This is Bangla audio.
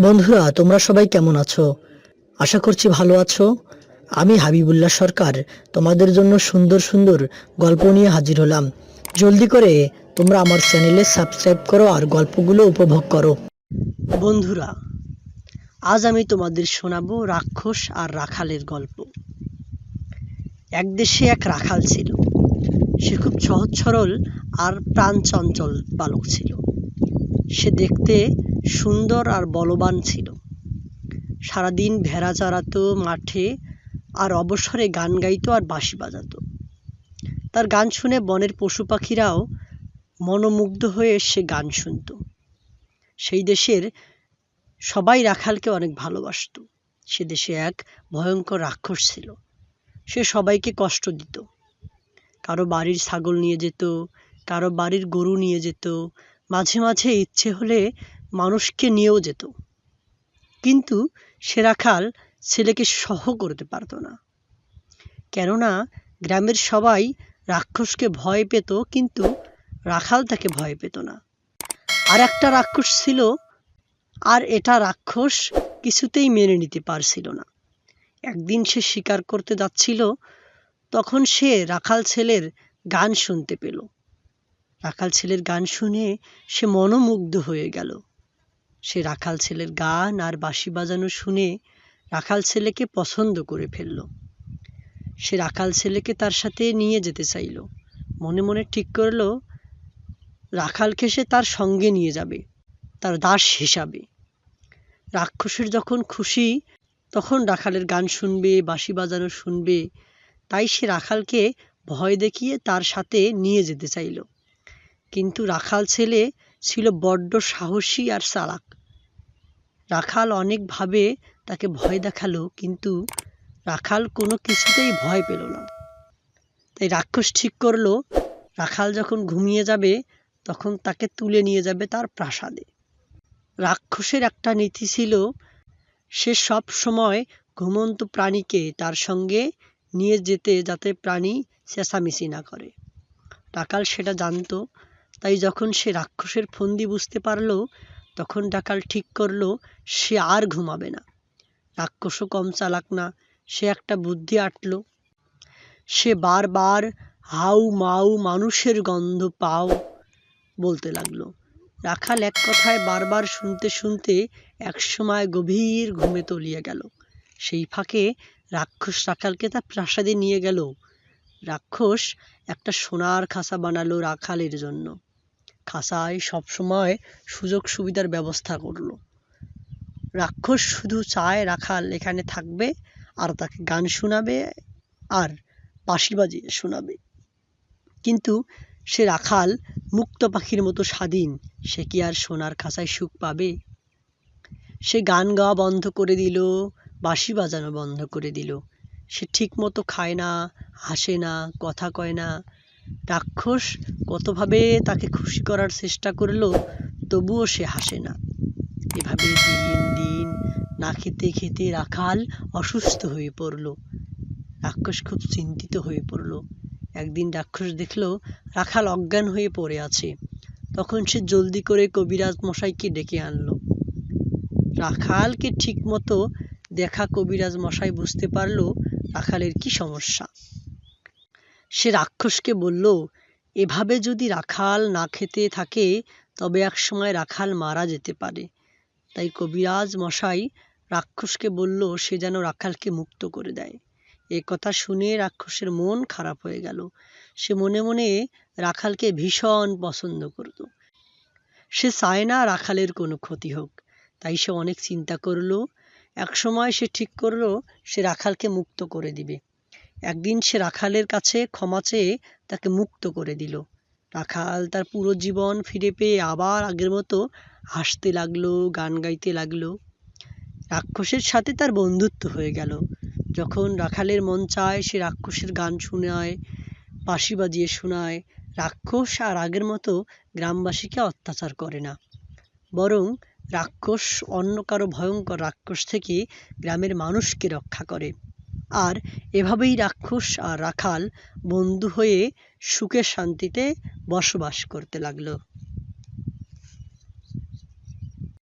বন্ধুরা, তোমরা সবাই কেমন আছো? আশা করছি ভালো আছো। আমি হাবিবুল্লাহ সরকার। তোমাদের জন্য সুন্দর সুন্দর গল্প নিয়ে হাজির হলাম। জলদি করে তোমরা আমার চ্যানেলে সাবস্ক্রাইব করো আর গল্পগুলো উপভোগ করো। বন্ধুরা, আজ আমি তোমাদের শোনাবো রাক্ষস আর রাখালের গল্প। এক দেশে এক রাখাল ছিল। সে খুব সহজ সরল আর প্রাণচঞ্চল বালক ছিল। সে দেখতে সুন্দর আর বলবান ছিল। সারাদিন ভেড়া চড়াতো মাঠে আর অবসরে গান গাইতো আর বাঁশি বাজাতো। তার গান শুনে বনের পশু পাখিরাও মনোমুগ্ধ হয়ে সে গান শুনতো। সেই দেশের সবাই রাখালকে অনেক ভালোবাসতো। সে দেশে এক ভয়ঙ্কর রাক্ষস ছিল। সে সবাইকে কষ্ট দিত। কারও বাড়ির ছাগল নিয়ে যেত, কারও বাড়ির গরু নিয়ে যেত মাঝে মাঝে ইচ্ছে হলে মানুষকে নিয়েও যেত। কিন্তু সে রাখাল ছেলেকে সহ করতে পারতো না। কেননা গ্রামের সবাই রাক্ষসকে ভয় পেত, কিন্তু রাখাল তাকে ভয় পেত না। আর একটা রাক্ষস ছিল, আর এটা রাক্ষস কিছুতেই মেনে নিতে পারছিল না। একদিন সে শিকার করতে যাচ্ছিল, তখন সে রাখাল ছেলের গান শুনতে পেল। রাখাল ছেলের গান শুনে সে মনোমুগ্ধ হয়ে গেল। সে রাখাল ছেলের গান আর বাঁশি বাজানো শুনে রাখাল ছেলেকে পছন্দ করে ফেলল। সে রাখাল ছেলেকে তার সাথে নিয়ে যেতে চাইল। মনে মনে ঠিক করল, রাখালকে সে তার সঙ্গে নিয়ে যাবে, তার দাস হিসাবে। রাক্ষসের যখন খুশি, তখন রাখালের গান শুনবে, বাঁশি বাজানো শুনবে, তাই সে রাখালকে ভয় দেখিয়ে তার সাথে নিয়ে যেতে চাইল। কিন্তু রাখাল ছেলে ছিল বড্ড সাহসী আর চালাক। রাখাল অনেকভাবে তাকে ভয় দেখাল, কিন্তু রাখাল কোনো কিছুতেই ভয় পেল না। তাই রাক্ষস ঠিক করল, রাখাল যখন ঘুমিয়ে যাবে, তখন তাকে তুলে নিয়ে যাবে তার প্রাসাদে। রাক্ষসের একটা নীতি ছিল, সে সব সময় ঘুমন্ত প্রাণীকে তার সঙ্গে নিয়ে যেতে যাতে প্রাণী চেঁচামেচি না করে। রাখাল সেটা জানতো তাই যখন সে রাক্ষসের ফন্দি বুঝতে পারল, তখন ডাকাল ঠিক করল, সে আর ঘুমাবে না। রাক্ষসও কম চালাক না, সে একটা বুদ্ধি আটল। সে বারবার হাউ মাউ মানুষের গন্ধ পাও বলতে লাগল। রাখাল এক কথায় বারবার শুনতে শুনতে একসময় গভীর ঘুমে তলিয়ে গেল। সেই ফাঁকে রাক্ষস রাখালকে তার প্রাসাদে নিয়ে গেল। রাক্ষস একটা সোনার খাঁচা বানালো রাখালের জন্য। খাঁচায় সবসময় সুযোগ সুবিধার ব্যবস্থা করল। রাক্ষস শুধু চায় রাখাল এখানে থাকবে, আর তাকে গান শোনাবে, আর বাঁশি বাজিয়ে শোনাবে। কিন্তু সে রাখাল মুক্ত পাখির মতো স্বাধীন, সে কি আর সোনার খাঁচায় সুখ পাবে? সে গান গাওয়া বন্ধ করে দিল, বাঁশি বাজানো বন্ধ করে দিল। সে ঠিক মতো খায় না, হাসে না, কথা কয় না রাক্ষস কতভাবে তাকে খুশি করার চেষ্টা করল, তবুও সে হাসে না। এভাবে দিন দিন না খেতে খেতে রাখাল অসুস্থ হয়ে পড়ল। রাক্ষস খুব চিন্তিত হয়ে পড়ল। একদিন রাক্ষস দেখল, রাখাল অজ্ঞান হয়ে পড়ে আছে। তখন সে জলদি করে কবিরাজ মশাইকে ডেকে আনলো। রাখালকে ঠিক মতো দেখা কবিরাজ মশাই বুঝতে পারল রাখালের কি সমস্যা। সে রাক্ষসকে বলল, এভাবে যদি রাখাল না খেতে থাকে, তবে এক সময় রাখাল মারা যেতে পারে। তাই কবিরাজ মশাই রাক্ষসকে বলল, সে যেন রাখালকে মুক্ত করে দেয়। এ কথা শুনে রাক্ষসের মন খারাপ হয়ে গেল। সে মনে মনে রাখালকে ভীষণ পছন্দ করত সে চায় না রাখালের কোনো ক্ষতি হোক। তাই সে অনেক চিন্তা করল। একসময় সে ঠিক করল, সে রাখালকে মুক্ত করে দিবে। একদিন সে রাখালের কাছে ক্ষমা চেয়ে তাকে মুক্ত করে দিল। রাখাল তার পুরো জীবন ফিরে পেয়ে আবার আগের মতো হাসতে লাগল, গান গাইতে লাগল। রাক্ষসের সাথে তার বন্ধুত্ব হয়ে গেল। যখন রাখালের মন চায়, সে রাক্ষসের গান শোনায়, বাঁশি বাজিয়ে শোনায়। রাক্ষস আর আগের মতো গ্রামবাসীকে অত্যাচার করে না। বরং রাক্ষস অন্য কারও ভয়ঙ্কর রাক্ষস থেকে গ্রামের মানুষকে রক্ষা করে। আর এভাবেই রাক্ষস আর রাখাল বন্ধু হয়ে সুখে শান্তিতে বসবাস করতে লাগল।